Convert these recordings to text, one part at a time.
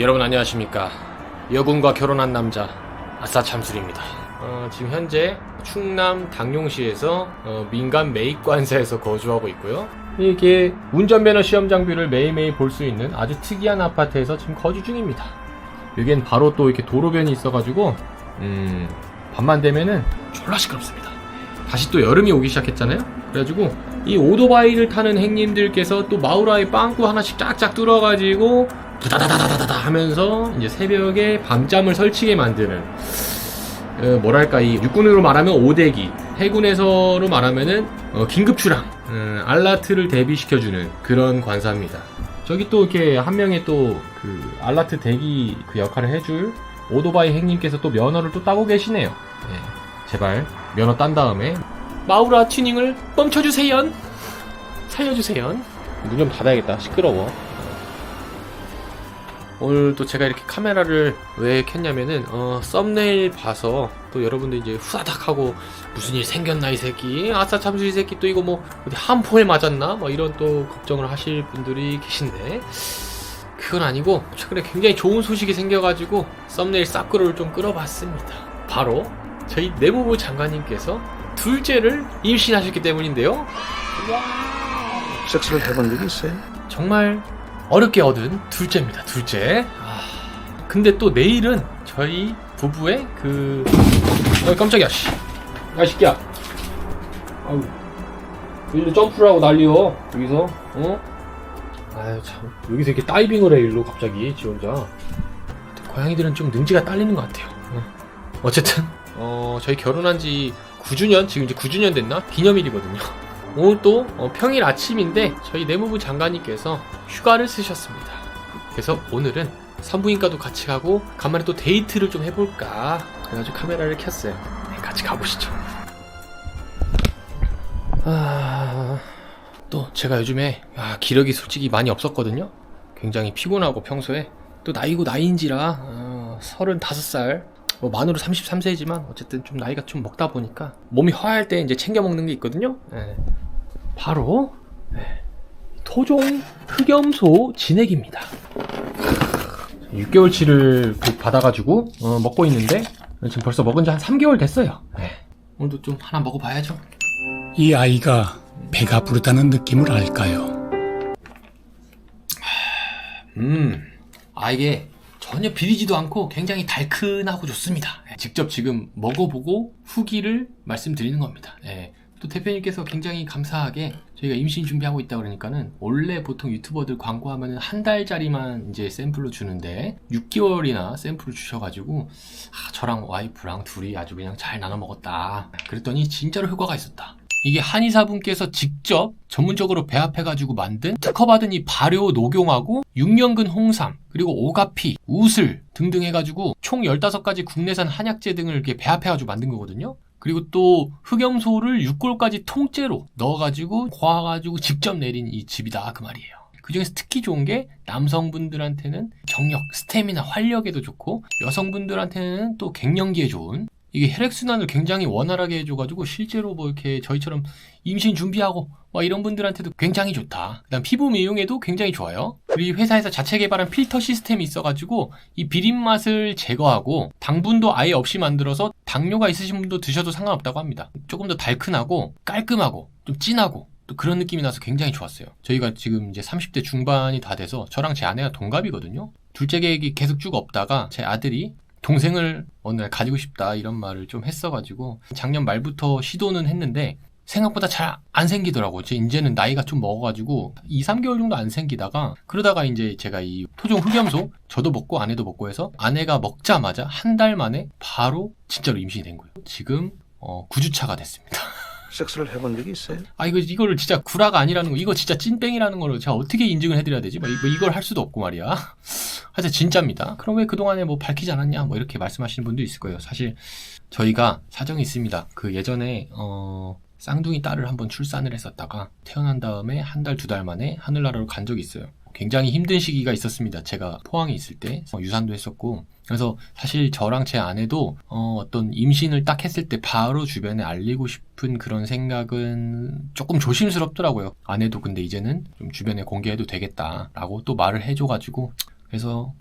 여러분 안녕하십니까? 여군과 결혼한 남자 아싸 참술입니다. 어, 지금 현재 충남 당용시에서 어, 민간 매입관사에서 거주하고 있고요. 이게 운전면허 시험 장비를 매일매일 볼 수 있는 아주 특이한 아파트에서 지금 거주 중입니다. 여기엔 바로 또 이렇게 도로변이 있어가지고 음, 밤만 되면은 졸라 시끄럽습니다. 다시 또 여름이 오기 시작했잖아요. 그래가지고 이 오토바이를 타는 행님들께서 또 마우라에 빵꾸 하나씩 쫙쫙 뚫어가지고 두 다다다다다다 하면서 이제 새벽에 밤잠을 설치게 만드는 어, 뭐랄까 이 육군으로 말하면 오대기 해군에서로 말하면은 어, 긴급 출항 음, 알라트를 대비시켜주는 그런 관사입니다. 저기 또 이렇게 한 명의 또 그 알라트 대기 그 역할을 해줄 오토바이 행님께서 또 면허를 또 따고 계시네요. 네, 제발 면허 딴 다음에 마우라 튜닝을 멈춰주세요. 살려주세요. 문 좀 닫아야겠다. 시끄러워. 오늘 또 제가 이렇게 카메라를 왜 켰냐면은 어, 썸네일 봐서 또 여러분들 이제 후다닥 하고 무슨 일 생겼나 이 새끼. 아싸 참수 이 새끼 또 이거 뭐 어디 한포에 맞았나? 뭐 이런 또 걱정을 하실 분들이 계신데. 그건 아니고 최근에 굉장히 좋은 소식이 생겨가지고 썸네일 싹구를 좀 끌어봤습니다. 바로 저희 내무부 장관님께서 둘째를 임신하셨기 때문인데요. 섹스를 해본 적이 있어요? 정말 어렵게 얻은 둘째입니다. 둘째. 아, 근데 또 내일은 저희 부부의 그 어, 깜짝이야. 씨. 야 새끼야. 아유. 일로 점프를 하고 난리여. 여기서. 어? 아유 참. 여기서 이렇게 다이빙을 해 일로 갑자기 지 혼자. 고양이들은 좀 능지가 딸리는 것 같아요. 어. 어쨌든 어 저희 결혼한 지 9주년 지금 이제 9주년 됐나 기념일이거든요. 오늘 또 어, 평일 아침인데 저희 내무부 장관님께서 휴가를 쓰셨습니다. 그래서 오늘은 산부인과도 같이 가고 간만에 또 데이트를 좀 해볼까 그래가지고 카메라를 켰어요. 네, 같이 가보시죠. 아... 또 제가 요즘에 아, 기력이 솔직히 많이 없었거든요. 굉장히 피곤하고 평소에 또 나이고 나이인지라 어, 35살 뭐 만으로 33세지만 어쨌든 좀 나이가 좀 먹다 보니까 몸이 허할 때 이제 챙겨 먹는 게 있거든요. 예. 바로 예, 토종 흑염소 진액입니다. 6개월치를 받아가지고 어, 먹고 있는데 지금 벌써 먹은 지 한 3개월 됐어요. 예. 오늘도 좀 하나 먹어봐야죠. 이 아이가 배가 부르다는 느낌을 알까요? 음, 아 이게 전혀 비리지도 않고 굉장히 달큰하고 좋습니다. 예, 직접 지금 먹어보고 후기를 말씀드리는 겁니다. 예, 또 대표님께서 굉장히 감사하게 저희가 임신 준비하고 있다 그러니까는 원래 보통 유튜버들 광고하면 한 달짜리만 이제 샘플로 주는데 6개월이나 샘플을 주셔가지고 아, 저랑 와이프랑 둘이 아주 그냥 잘 나눠 먹었다. 그랬더니 진짜로 효과가 있었다. 이게 한의사분께서 직접 전문적으로 배합해가지고 만든 특허받은 이 발효 녹용하고 6년근 홍삼 그리고 오가피, 우슬 등등 해가지고 총 15가지 국내산 한약재 등을 이렇게 배합해가지고 만든 거거든요. 그리고 또 흑염소를 6골까지 통째로 넣어가지고 고아가지고 직접 내린 이 즙이다 그 말이에요. 그 중에서 특히 좋은 게 남성분들한테는 경력, 스태미나, 활력에도 좋고 여성분들한테는 또 갱년기에 좋은 이게 혈액 순환을 굉장히 원활하게 해줘가지고 실제로 뭐 이렇게 저희처럼 임신 준비하고 막 이런 분들한테도 굉장히 좋다. 그다음 피부 미용에도 굉장히 좋아요. 그리고 회사에서 자체 개발한 필터 시스템이 있어가지고 이 비린 맛을 제거하고 당분도 아예 없이 만들어서 당뇨가 있으신 분도 드셔도 상관없다고 합니다. 조금 더 달큰하고 깔끔하고 좀 진하고 또 그런 느낌이 나서 굉장히 좋았어요. 저희가 지금 이제 30대 중반이 다 돼서 저랑 제 아내가 동갑이거든요. 둘째 계획이 계속 쭉 없다가 제 아들이 동생을 어느 날 가지고 싶다 이런 말을 좀 했어가지고 작년 말부터 시도는 했는데 생각보다 잘 안 생기더라고. 제 이제는 나이가 좀 먹어가지고 2, 3개월 정도 안 생기다가 그러다가 이제 제가 이 토종 흑염소 저도 먹고 아내도 먹고 해서 아내가 먹자마자 한 달 만에 바로 진짜로 임신이 된 거예요. 지금 어, 9주차가 됐습니다. 섹스를 해본 적이 있어요? 아 이거 이거를 진짜 구라가 아니라는 거 이거 진짜 찐땡이라는 거를 제가 어떻게 인증을 해드려야 되지? 뭐, 이- 뭐 이걸 할 수도 없고 말이야. 하여튼 진짜입니다. 그럼 왜 그동안에 뭐 밝히지 않았냐? 뭐 이렇게 말씀하시는 분도 있을 거예요. 사실 저희가 사정이 있습니다. 그 예전에 어 쌍둥이 딸을 한번 출산을 했었다가 태어난 다음에 한 달 두달 만에 하늘나라로 간 적이 있어요. 굉장히 힘든 시기가 있었습니다. 제가 포항에 있을 때 어, 유산도 했었고 그래서 사실 저랑 제 아내도 어, 어떤 임신을 딱 했을 때 바로 주변에 알리고 싶은 그런 생각은 조금 조심스럽더라고요. 아내도 근데 이제는 좀 주변에 공개해도 되겠다라고 또 말을 해줘가지고 그래서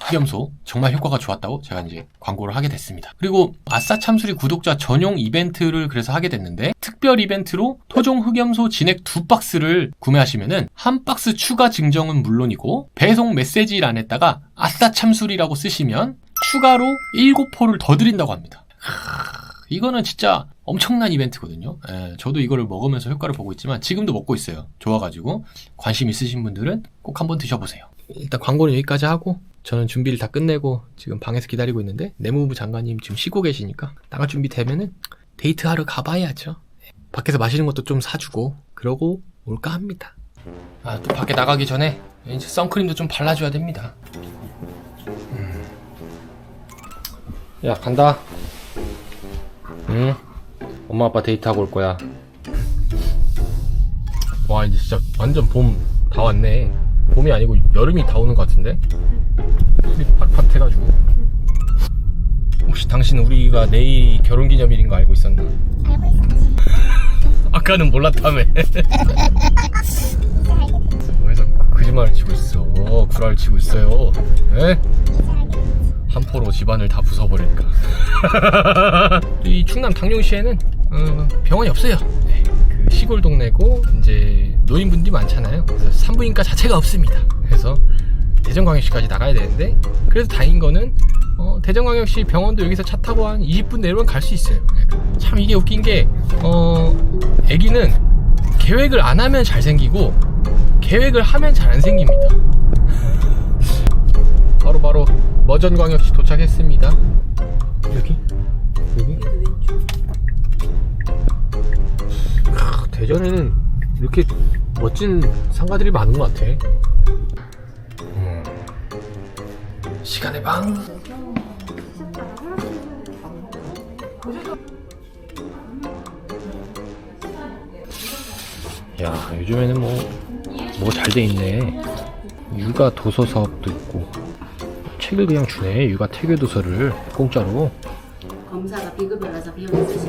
흑염소 정말 효과가 좋았다고 제가 이제 광고를 하게 됐습니다. 그리고 아싸 참수리 구독자 전용 이벤트를 그래서 하게 됐는데 특별 이벤트로 토종 흑염소 진액 두 박스를 구매하시면은 한 박스 추가 증정은 물론이고 배송 메시지란에다가 아싸 참수리라고 쓰시면 추가로 7포를 더 드린다고 합니다. 크, 이거는 진짜 엄청난 이벤트거든요. 예, 저도 이거를 먹으면서 효과를 보고 있지만 지금도 먹고 있어요. 좋아가지고 관심 있으신 분들은 꼭 한번 드셔보세요. 일단 광고는 여기까지 하고 저는 준비를 다 끝내고 지금 방에서 기다리고 있는데 내무부 장관님 지금 쉬고 계시니까 나갈 준비 되면은 데이트하러 가봐야죠. 밖에서 마시는 것도 좀 사주고 그러고 올까 합니다. 아 또 밖에 나가기 전에 이제 선크림도 좀 발라줘야 됩니다. 음. 야 간다. 응. 엄마 아빠 데이트하고 올 거야. 와 이제 진짜 완전 봄 다 왔네. 봄이 아니고 여름이 다 오는 것 같은데? 풀이 팥팥해가지고. 혹시 당신 우리가 내일 결혼기념일인 거 알고 있었나? 아까는 몰랐다며. 왜서 거짓말을 치고 있어? 구라를 치고 있어요. 에? 한 포로 집안을 다 부숴버릴까. 이 충남 당뇨시에는 어, 병원이 없어요. 네, 그 시골 동네고 이제 노인분들이 많잖아요. 그래서 산부인과 자체가 없습니다. 그래서 대전광역시까지 나가야 되는데 그래서 다행인 거는 어, 대전광역시 병원도 여기서 차 타고 한 20분 내로는 갈수 있어요. 네, 참 이게 웃긴 게 어, 아기는 계획을 안 하면 잘 생기고 계획을 하면 잘 안 생깁니다. 바로 바로 머전광역시 도착했습니다. 여기? 여기? 크, 대전에는 이렇게 멋진 상가들이 많은 것 같아. 시간의 방. 야, 요즘에는 뭐, 뭐잘돼 있네. 육아 도서 사업도 있고, 책을 그냥 주네. 육아 태교 도서를 공짜로. 검사가 비급여라서 비용 있으시고요.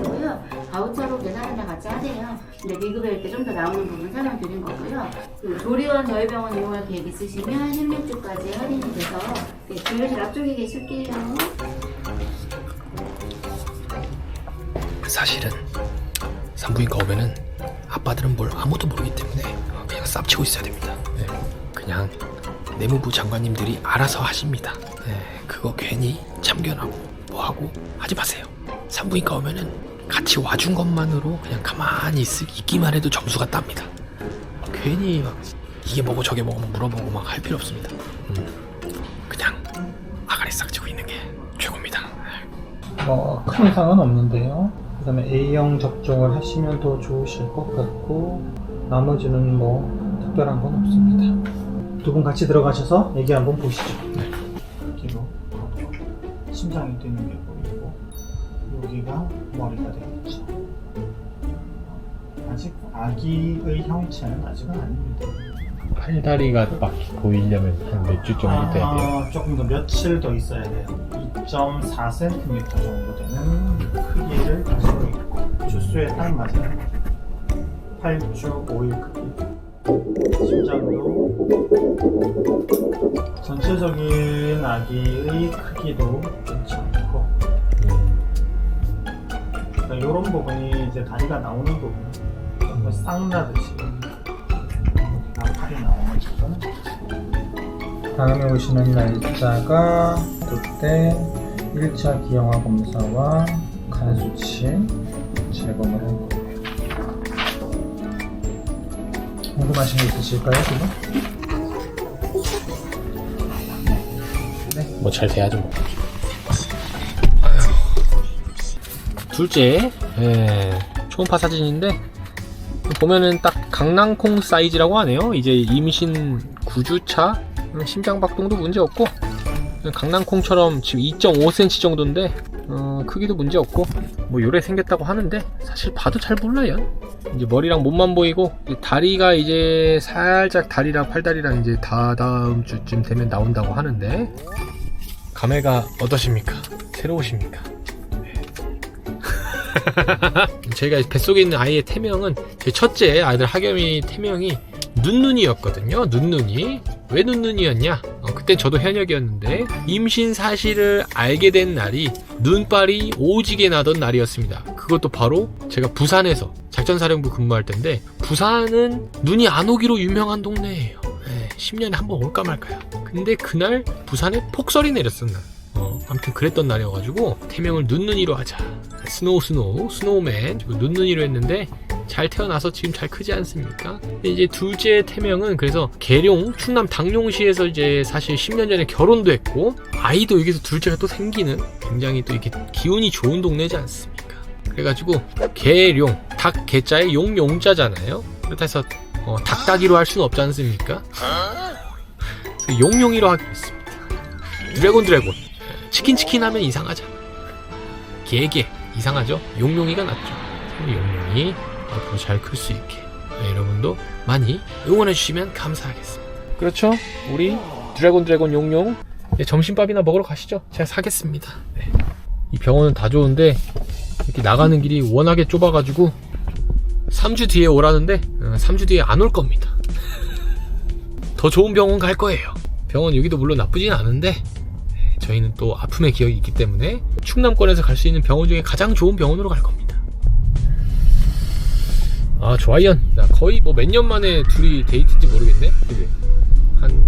바우처로 계산이랑 같이 하세요. 근데 비급여일 때좀더 나오는 부분 설명드린 거고요. 그 조리원 저희 병원 이용할 계획 있으시면 16주까지 할인이 돼서 네, 진료실 앞쪽에 계실게요. 사실은 산부인과 오면은 아빠들은 뭘 아무도 모르기 때문에 그냥 쌉치고 있어야 됩니다. 네, 그냥 내무부 장관님들이 알아서 하십니다. 네, 그거 괜히 참견하고 뭐하고 하지 마세요. 산부인과 오면은 같이 와준 것만으로 그냥 가만히 있, 있기만 해도 점수가 땁니다. 괜히 막 이게 뭐고 저게 뭐고 물어보고 막 할 필요 없습니다. 음, 그냥 아가리 싹지고 있는 게 최고입니다. 뭐, 큰 이상은 없는데요. 그 다음에 A형 접종을 하시면 더 좋으실 것 같고, 나머지는 뭐, 특별한 건 없습니다. 두 분 같이 들어가셔서 얘기 한번 보시죠. 여기로 심장이 뛰는 게 보이고, 여기가 머리가 되 아기의 형체는 아직은 아닙니다. 팔다리가 막 보이려면 한 몇주 아, 조금 더 며칠 더 있어야 돼요. 2.4cm 정도 되는 크기를 가지고 있고 주수에 딱 맞아요. 8주 5일 크기. 심장도 전체적인 아기의 크기도 괜찮고 그러니까 이런 부분이 이제 다리가 나오는 부분 정말 쌍나듯이 여기가 팔이 나오는 부분 다음에 오시는 날짜가 그때 1차 기형아 검사와 간 수치 제거를 할 거예요. 궁금하신 게 있으실까요, 지금? 뭐 잘 돼야죠 뭐. 둘째, 예, 초음파 사진인데 보면은 딱 강낭콩 사이즈라고 하네요. 이제 임신 9주차 심장 박동도 문제 없고 강낭콩처럼 지금 2.5cm 정도인데 어, 크기도 문제 없고 뭐 요래 생겼다고 하는데 사실 봐도 잘 몰라요. 이제 머리랑 몸만 보이고 이제 다리가 이제 살짝 다리랑 팔다리랑 이제 다 다음 주쯤 되면 나온다고 하는데 감회가 어떠십니까? 새로우십니까? 네. 저희가 뱃속에 있는 아이의 태명은 제 첫째 아이들 하겸이 태명이 눈눈이였거든요. 눈눈이 왜 눈눈이었냐? 어, 그 그때 저도 현역이었는데 임신 사실을 알게 된 날이 눈발이 오지게 나던 날이었습니다. 그것도 바로 제가 부산에서 작전사령부 근무할 때인데 부산은 눈이 안 오기로 유명한 동네예요. 에, 10년에 한 번 올까 말까요. 근데 그날 부산에 폭설이 내렸었나. 어, 아무튼 그랬던 날이어가지고 태명을 눈눈이로 하자. 스노우 스노우 스노우맨 그리고 눈눈이로 했는데 잘 태어나서 지금 잘 크지 않습니까? 이제 둘째 태명은 그래서 계룡 충남 당룡시에서 이제 사실 10년 전에 결혼도 했고 아이도 여기서 둘째가 또 생기는 굉장히 또 이렇게 기운이 좋은 동네지 않습니까? 그래가지고 계룡 닭 개자에 용 용자잖아요. 그렇다 해서 어, 닭다기로 할 수는 없지 않습니까? 그래서 용용이로 하겠습니다. 드래곤 드래곤 치킨 치킨 하면 이상하잖아. 개개 이상하죠? 용용이가 낫죠. 용용이 앞으로 잘 클 수 있게 네, 여러분도 많이 응원해 주시면 감사하겠습니다. 그렇죠? 우리 드래곤 드래곤 용용 이제 점심밥이나 먹으러 가시죠. 제가 사겠습니다. 네. 이 병원은 다 좋은데 이렇게 나가는 길이 워낙에 좁아가지고 3주 뒤에 오라는데 3주 뒤에 안 올 겁니다. 더 좋은 병원 갈 거예요. 병원 여기도 물론 나쁘진 않은데 네, 저희는 또 아픔의 기억이 있기 때문에 충남권에서 갈 수 있는 병원 중에 가장 좋은 병원으로 갈 겁니다. 아 조아이언. 나 거의 뭐 몇 년 만에 둘이 데이트인지 모르겠네. 그지? 한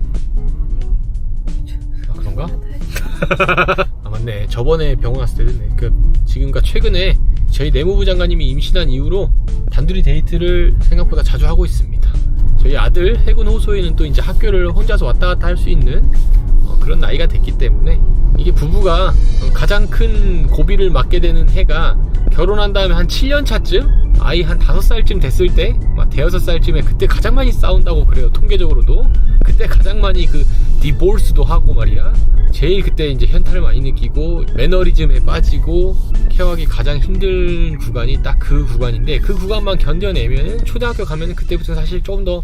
아, 그런가? 아 맞네. 저번에 병원 왔을 때는 네. 그 지금과 최근에 저희 내무부 장관님이 임신한 이후로 단둘이 데이트를 생각보다 자주 하고 있습니다. 저희 아들 해군 호소에는 또 이제 학교를 혼자서 왔다 갔다 할 수 있는 어, 그런 나이가 됐기 때문에 이게 부부가 어, 가장 큰 고비를 맞게 되는 해가 결혼한 다음에 한 7년 차쯤 아이 한 5살쯤 됐을 때, 막 대여섯 살쯤에 그때 가장 많이 싸운다고 그래요. 통계적으로도. 그때 가장 많이 그 디볼스도 하고 말이야. 제일 그때 이제 현타를 많이 느끼고 매너리즘에 빠지고 케어하기 가장 힘든 구간이 딱 그 구간인데 그 구간만 견뎌내면 초등학교 가면은 그때부터 사실 조금 더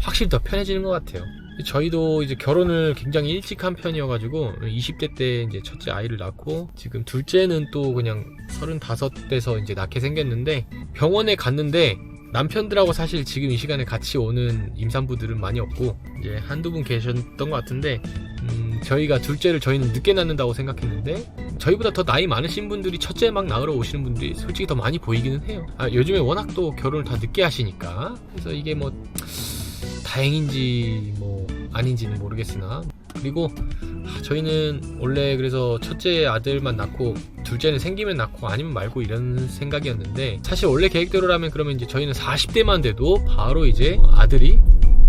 확실히 더 편해지는 것 같아요. 저희도 이제 결혼을 굉장히 일찍 한 편이어가지고 20대 때 이제 첫째 아이를 낳고 지금 둘째는 또 그냥 35대서 이제 낳게 생겼는데 병원에 갔는데 남편들하고 사실 지금 이 시간에 같이 오는 임산부들은 많이 없고 이제 한두 분 계셨던 것 같은데 음, 저희가 둘째를 저희는 늦게 낳는다고 생각했는데 저희보다 더 나이 많으신 분들이 첫째 막 낳으러 오시는 분들이 솔직히 더 많이 보이기는 해요. 아, 요즘에 워낙 또 결혼을 다 늦게 하시니까 그래서 이게 뭐 다행인지 뭐 아닌지는 모르겠으나. 그리고 아, 저희는 원래 그래서 첫째 아들만 낳고 둘째는 생기면 낳고 아니면 말고 이런 생각이었는데 사실 원래 계획대로라면 그러면 이제 저희는 40대만 돼도 바로 이제 아들이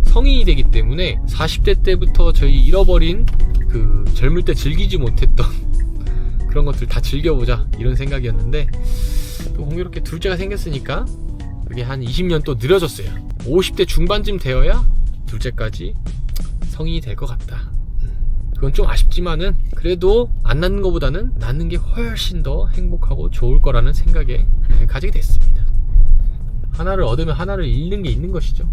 성인이 되기 때문에 40대 때부터 저희 잃어버린 그 젊을 때 즐기지 못했던 그런 것들 다 즐겨보자 이런 생각이었는데 또 공교롭게 둘째가 생겼으니까 그게 한 20년 또 느려졌어요. 50대 중반쯤 되어야 둘째까지 성인이 될 것 같다. 그건 좀 아쉽지만은 그래도 안 낳는 것보다는 낳는 게 훨씬 더 행복하고 좋을 거라는 생각에 가지게 됐습니다. 하나를 얻으면 하나를 잃는 게 있는 것이죠.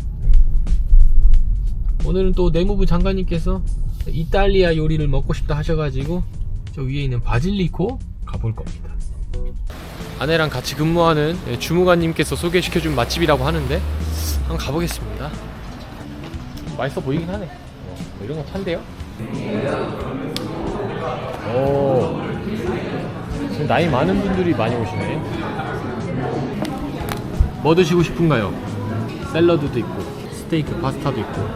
오늘은 또 내무부 장관님께서 이탈리아 요리를 먹고 싶다 하셔가지고 저 위에 있는 바질리코 가볼 겁니다. 아내랑 같이 근무하는 주무관님께서 소개시켜준 맛집이라고 하는데 한번 가보겠습니다. 맛있어 보이긴 하네. 어, 뭐 이런 거 판대요? 오, 지금 나이 많은 분들이 많이 오시네. 뭐 드시고 싶은가요? 샐러드도 있고, 스테이크, 파스타도 있고,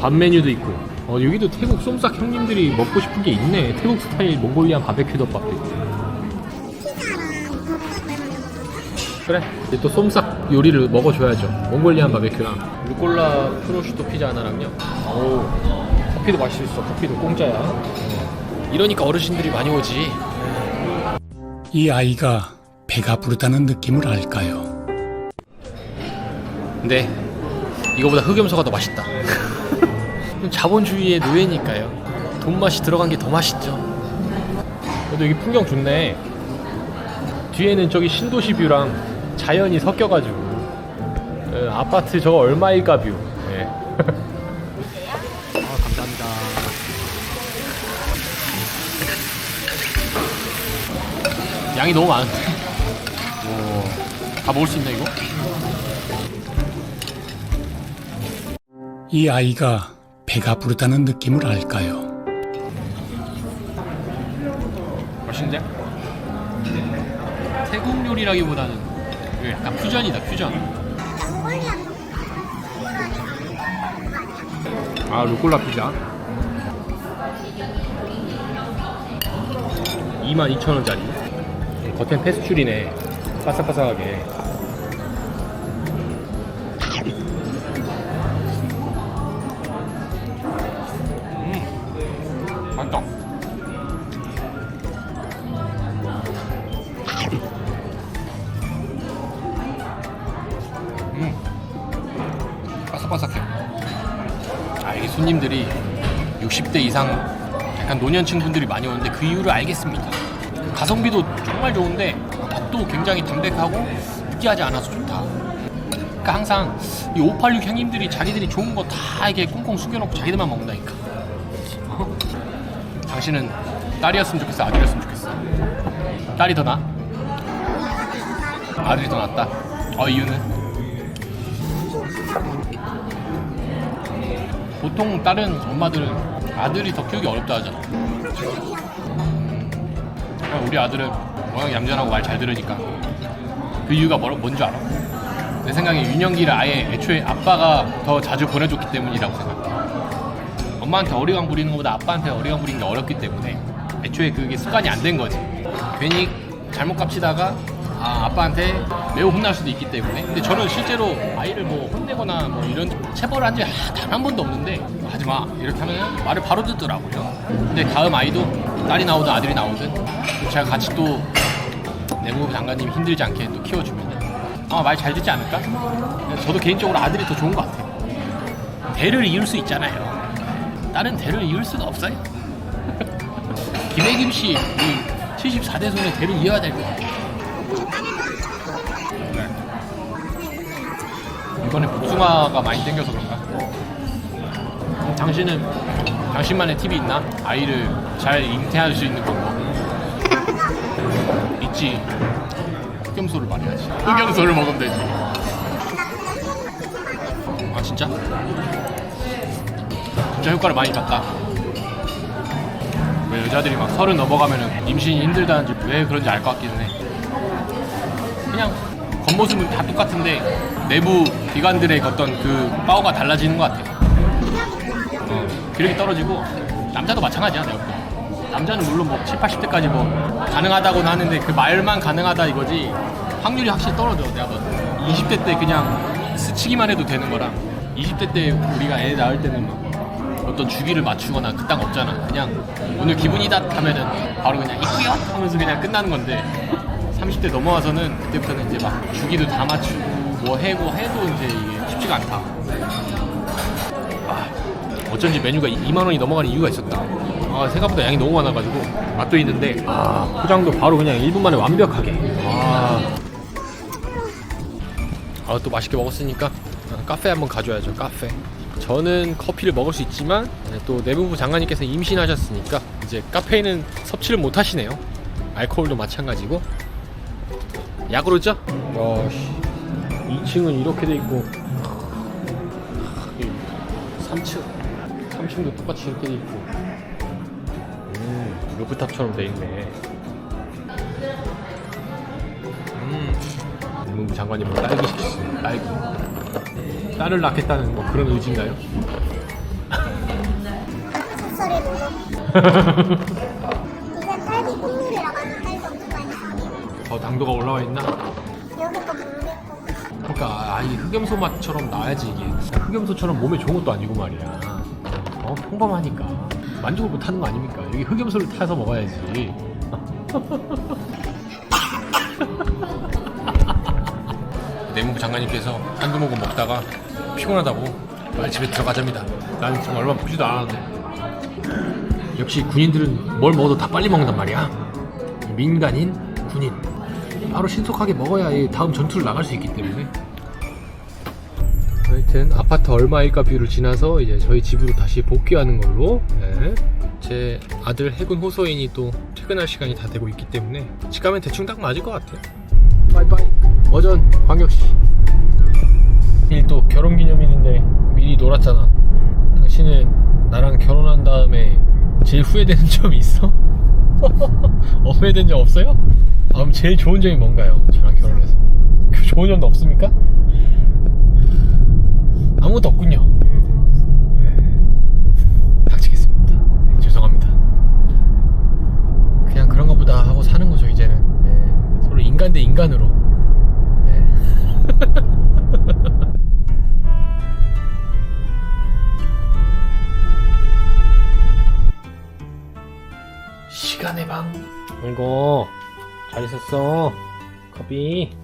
밥 메뉴도 있고 어, 여기도 태국 쏨싹 형님들이 먹고 싶은 게 있네 태국 스타일 몽골리안 바베큐 덮밥도 있고 그래. 이제 또 쏨싹 요리를 먹어줘야죠. 몽골리안 바베큐랑. 루꼴라 프로슈토 피자 하나랑요? 오. 커피도 마실 수 있어. 커피도 공짜야. 어. 이러니까 어르신들이 많이 오지. 이 아이가 배가 부르다는 느낌을 알까요? 근데 이거보다 흑염소가 더 맛있다. 자본주의의 노예니까요. 돈 맛이 들어간 게 더 맛있죠. 그래도 여기 풍경 좋네. 뒤에는 저기 신도시 뷰랑 자연이 섞여가지고 예, 아파트 저거 얼마일까 뷰 예. 아, 감사합니다 양이 너무 많은데 오, 다 먹을 수 있나 이거? 이 아이가 배가 부르다는 느낌을 알까요? 맛있는데? 태국 요리라기보다는 이게 약간 퓨전이다 퓨전. 아 루꼴라 피자. 22,000원짜리. 겉엔 페스츄리네. 바삭바삭하게 손님들이 60대 이상 약간 노년층 분들이 많이 오는데 그 이유를 알겠습니다 가성비도 정말 좋은데 맛도 굉장히 담백하고 느끼하지 않아서 좋다 그러니까 항상 이 586 형님들이 자기들이 좋은 거 다 이게 꽁꽁 숨겨놓고 자기들만 먹는다니까 어? 당신은 딸이었으면 좋겠어 아들이었으면 좋겠어 딸이 더 나아? 아들이 더 낫다 어 이유는? 보통 다른 엄마들은 아들이 더 키우기 어렵다 하잖아. 그냥 우리 아들은 워낙 얌전하고 말 잘 들으니까 그 이유가 뭐, 뭔지 알아? 내 생각에 윤영기를 아예 애초에 아빠가 더 자주 보내줬기 때문이라고 생각해. 엄마한테 어리광 부리는 것보다 아빠한테 어리광 부리는 게 어렵기 때문에 애초에 그게 습관이 안 된 거지. 괜히 잘못 깝치다가 아, 아빠한테 매우 혼날 수도 있기 때문에. 근데 저는 실제로 아이를 뭐 혼내거나 뭐 이런 체벌을 한 적이 단한 번도 없는데 하지 마 이렇게 하면 말을 바로 듣더라고요. 근데 다음 아이도 딸이 나오든 아들이 나오든 제가 같이 또 내무부 장관님 힘들지 않게 또 키워주면 아마 말 잘 듣지 않을까? 저도 개인적으로 아들이 더 좋은 것 같아요. 대를 이을 수 있잖아요. 딸은 대를 이을 수가 없어요. 김혜김 씨, 이 74대 손에 대를 이어야 될 것 같아요. 이번에 복숭아가 많이 땡겨서 그런가? 음, 당신은 당신만의 팁이 있나? 아이를 잘 잉태할 수 있는 방법. 있지. 흑염소를 말해야지. 흑염소를 먹으면 되지. 아 진짜? 진짜 효과를 많이 봤다. 왜 여자들이 막 서른 넘어가면은 임신이 힘들다는지 왜 그런지 알 것 같기는 해. 그냥 겉모습은 다 똑같은데 내부 기관들의 어떤 그 파워가 달라지는 것 같아. 어, 기력이 떨어지고 남자도 마찬가지야 내가. 남자는 물론 뭐 7, 80대까지 뭐 가능하다고는 하는데 그 말만 가능하다 이거지 확률이 확실히 떨어져 내가 봐도 20대 때 그냥 스치기만 해도 되는 거랑 20대 때 우리가 애 낳을 때는 막 어떤 주기를 맞추거나 그딴 거 없잖아 그냥 오늘 기분이다 하면은 바로 그냥 이꾸요 하면서 그냥 끝나는 건데 30대 넘어와서는 그때부터는 이제 막 주기도 다 맞추고 뭐 해고 해도 이제 이게 쉽지가 않다 아, 어쩐지 메뉴가 2만 원이 넘어가는 이유가 있었다. 아, 생각보다 양이 너무 많아가지고 맛도 있는데 아, 포장도 바로 그냥 1분 만에 완벽하게. 아, 아, 또 맛있게 먹었으니까 아, 카페 한번 가줘야죠. 카페. 저는 커피를 먹을 수 있지만 네, 또 내무부 장관님께서 임신하셨으니까 이제 카페인은 섭취를 못 하시네요. 알코올도 마찬가지고. 야구르죠? 어, 2층은 이렇게 돼 있고. 3층. 3층도 똑같이 이렇게 돼 있고. 음 루프탑처럼 돼 있네. 음. 문부 장관님은 딸기 시켰어요 딸기. 딸을 낳겠다는 뭐 그런 의지인가요? 이건 딸기 콧물이라고 하는 딸기 엄청 많이 나. 더 당도가 올라와 있나? 그러니까. 아, 이 흑염소 맛처럼 나야지 이게. 흑염소처럼 몸에 좋은 것도 아니고 말이야. 어 평범하니까. 만족을 못하는 거 아닙니까? 여기 흑염소를 타서 먹어야지. 내무부 장관님께서 한두 모금 먹다가 피곤하다고 빨리 집에 들어가자입니다. 나는 지금 얼마 보지도 않았는데. 역시 군인들은 뭘 먹어도 다 빨리 먹는단 말이야. 민간인 군인. 바로 신속하게 먹어야 이 다음 전투를 나갈 수 있기 때문에 하여튼 아파트 얼마일까 뷰를 지나서 이제 저희 집으로 다시 복귀하는 걸로 네. 제 아들 해군 호소인이 또 퇴근할 시간이 다 되고 있기 때문에 집 가면 대충 딱 맞을 것 같아요 바이바이 어전 광역시 내일 또 결혼기념일인데 미리 놀았잖아 당신은 나랑 결혼한 다음에 제일 후회되는 점이 있어? 업해된 적 없어요? 아, 그럼 제일 좋은 점이 뭔가요? 저랑 결혼해서 그 좋은 점도 없습니까? 아무것도 없군요. 닥치겠습니다. 네, 죄송합니다. 그냥 그런가 보다 하고 사는 거죠 이제는. 네, 서로 인간 대 인간으로. 네. 시간의 방. 아이고 잘 있었어. 커피.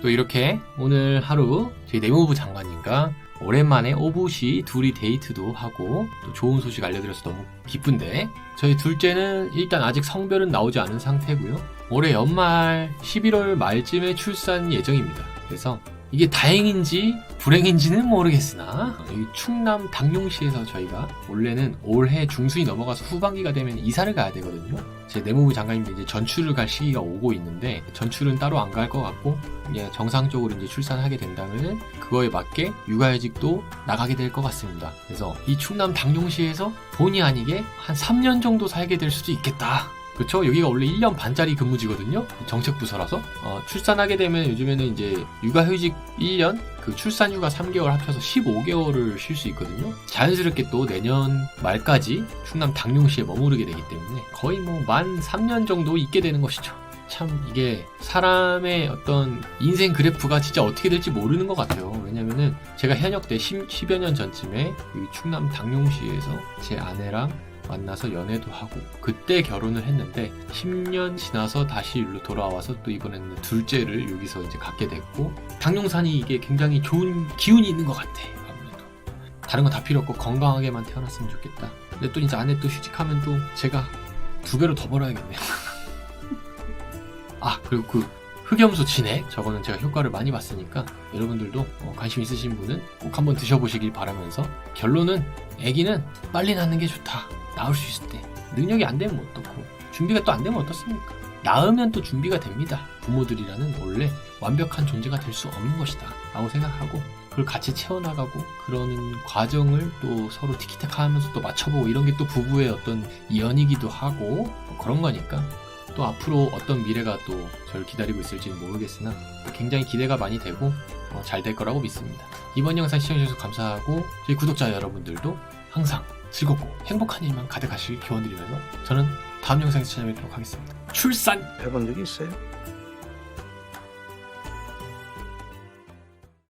또 이렇게 오늘 하루 저희 내무부 장관님과 오랜만에 오붓이 둘이 데이트도 하고 또 좋은 소식 알려드려서 너무 기쁜데 저희 둘째는 일단 아직 성별은 나오지 않은 상태고요. 올해 연말 11월 말쯤에 출산 예정입니다. 그래서 이게 다행인지 불행인지는 모르겠으나 이 충남 당용시에서 저희가 원래는 올해 중순이 넘어가서 후반기가 되면 이사를 가야 되거든요. 제 내무부 장관님도 이제 전출을 갈 시기가 오고 있는데 전출은 따로 안 갈 것 같고 이제 정상적으로 이제 출산하게 된다면 그거에 맞게 육아휴직도 나가게 될 것 같습니다. 그래서 이 충남 당용시에서 본의 아니게 한 3년 정도 살게 될 수도 있겠다. 그쵸? 여기가 원래 1년 반짜리 근무지거든요? 정책부서라서. 어, 출산하게 되면 요즘에는 이제 육아휴직 1년, 그 출산휴가 3개월 합쳐서 15개월을 쉴 수 있거든요? 자연스럽게 또 내년 말까지 충남 당용시에 머무르게 되기 때문에 거의 뭐 만 3년 정도 있게 되는 것이죠. 참 이게 사람의 어떤 인생 그래프가 진짜 어떻게 될지 모르는 것 같아요. 왜냐면은 제가 현역 때 10, 10여 년 전쯤에 충남 당용시에서 제 아내랑 만나서 연애도 하고 그때 결혼을 했는데 10년 지나서 다시 일로 돌아와서 또 이번에는 둘째를 여기서 이제 갖게 됐고 당룡산이 이게 굉장히 좋은 기운이 있는 것 같아 아무래도. 다른 거다 필요 없고 건강하게만 태어났으면 좋겠다. 근데 또 이제 아내 또 휴직하면 또 제가 두 배로 더 벌어야겠네요. 아 그리고 그 흑염소 진액 저거는 제가 효과를 많이 봤으니까 여러분들도 어, 관심 있으신 분은 꼭 한번 드셔보시길 바라면서 결론은 아기는 빨리 낳는 게 좋다 낳을 수 있을 때 능력이 안 되면 어떻고? 준비가 또 안 되면 어떻습니까? 낳으면 또 준비가 됩니다. 부모들이라는 원래 완벽한 존재가 될 수 없는 것이다 라고 생각하고 그걸 같이 채워나가고 그러는 과정을 또 서로 티키타카 하면서 또 맞춰보고 이런 게 또 부부의 어떤 연이기도 하고 뭐 그런 거니까 또 앞으로 어떤 미래가 또 저를 기다리고 있을지는 모르겠으나 굉장히 기대가 많이 되고 어, 잘될 거라고 믿습니다. 이번 영상 시청해주셔서 감사하고 저희 구독자 여러분들도 항상 즐겁고 행복한 일만 가득하시길 기원 드리면서 저는 다음 영상에서 찾아뵙도록 하겠습니다. 출산! 해본 적이 있어요?